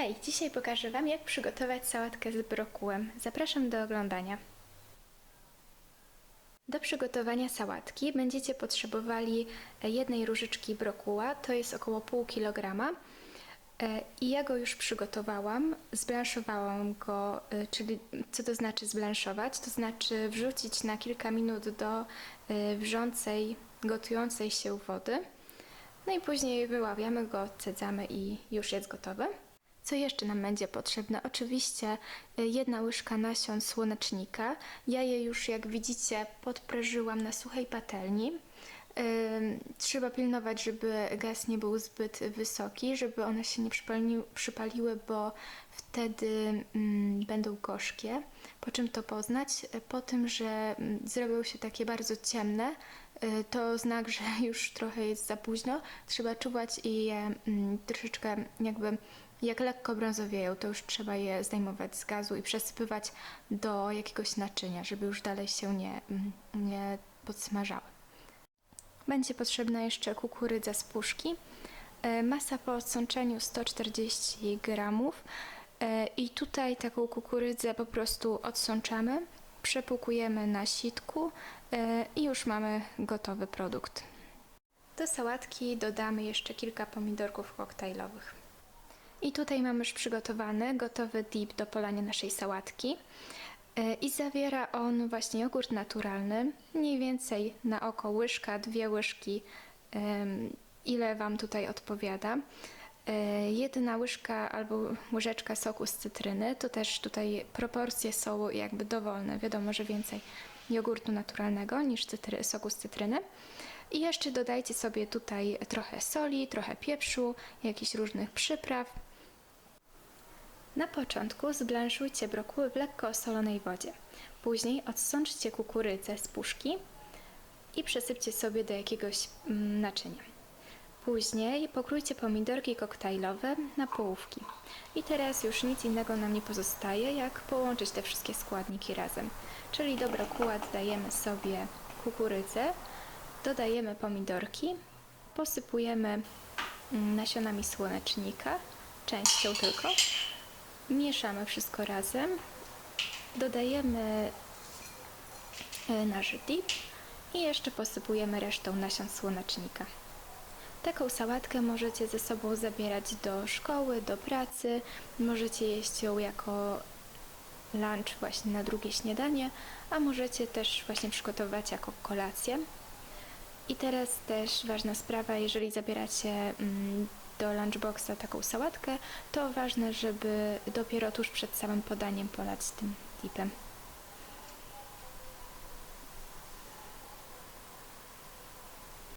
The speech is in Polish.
Hej, dzisiaj pokażę Wam, jak przygotować sałatkę z brokułem. Zapraszam do oglądania. Do przygotowania sałatki będziecie potrzebowali jednej różyczki brokuła, to jest około pół kilograma. E, I ja go już przygotowałam, zblanszowałam go, e, czyli co to znaczy zblanszować? To znaczy wrzucić na kilka minut do e, wrzącej, gotującej się wody. No i później wyławiamy go, odsadzamy i już jest gotowy. Co jeszcze nam będzie potrzebne? Oczywiście y, jedna łyżka nasion słonecznika. Ja je już, jak widzicie, podprażyłam na suchej patelni. Trzeba pilnować, żeby gaz nie był zbyt wysoki, żeby one się nie przypali, przypaliły, bo wtedy mm, będą gorzkie. Po czym to poznać? Po tym, że mm, zrobią się takie bardzo ciemne, y, to znak, że już trochę jest za późno. Trzeba czuwać i je mm, troszeczkę jakby jak lekko brązowieją, to już trzeba je zdejmować z gazu i przesypywać do jakiegoś naczynia, żeby już dalej się nie, nie podsmażały. Będzie potrzebna jeszcze kukurydza z puszki. E, Masa po odsączeniu 140 gramów. E, I tutaj taką kukurydzę po prostu odsączamy, przepłukujemy na sitku e, i już mamy gotowy produkt. Do sałatki dodamy jeszcze kilka pomidorków koktajlowych. I tutaj mamy już przygotowany, gotowy dip do polania naszej sałatki. E, I zawiera on właśnie jogurt naturalny, mniej więcej na oko łyżka, dwie łyżki, ile Wam tutaj odpowiada. E, Jedna łyżka albo łyżeczka soku z cytryny, to też tutaj proporcje są jakby dowolne. Wiadomo, że więcej jogurtu naturalnego niż cytry, soku z cytryny. I jeszcze dodajcie sobie tutaj trochę soli, trochę pieprzu, jakichś różnych przypraw. Na początku zblanszujcie brokuły w lekko osolonej wodzie. Później odsączcie kukurydzę z puszki i przesypcie sobie do jakiegoś mm, naczynia. Później pokrójcie pomidorki koktajlowe na połówki. I teraz już nic innego nam nie pozostaje, jak połączyć te wszystkie składniki razem. Czyli do brokuła dodajemy sobie kukurydzę, dodajemy pomidorki, posypujemy mm, nasionami słonecznika, częścią tylko, mieszamy wszystko razem, dodajemy e, nasz dip i jeszcze posypujemy resztą nasion słonecznika. Taką sałatkę możecie ze sobą zabierać do szkoły, do pracy, możecie jeść ją jako lunch właśnie na drugie śniadanie, a możecie też właśnie przygotować jako kolację. I teraz też ważna sprawa, jeżeli zabieracie mm, do lunchboxa taką sałatkę, to ważne, żeby dopiero tuż przed samym podaniem polać tym dipem.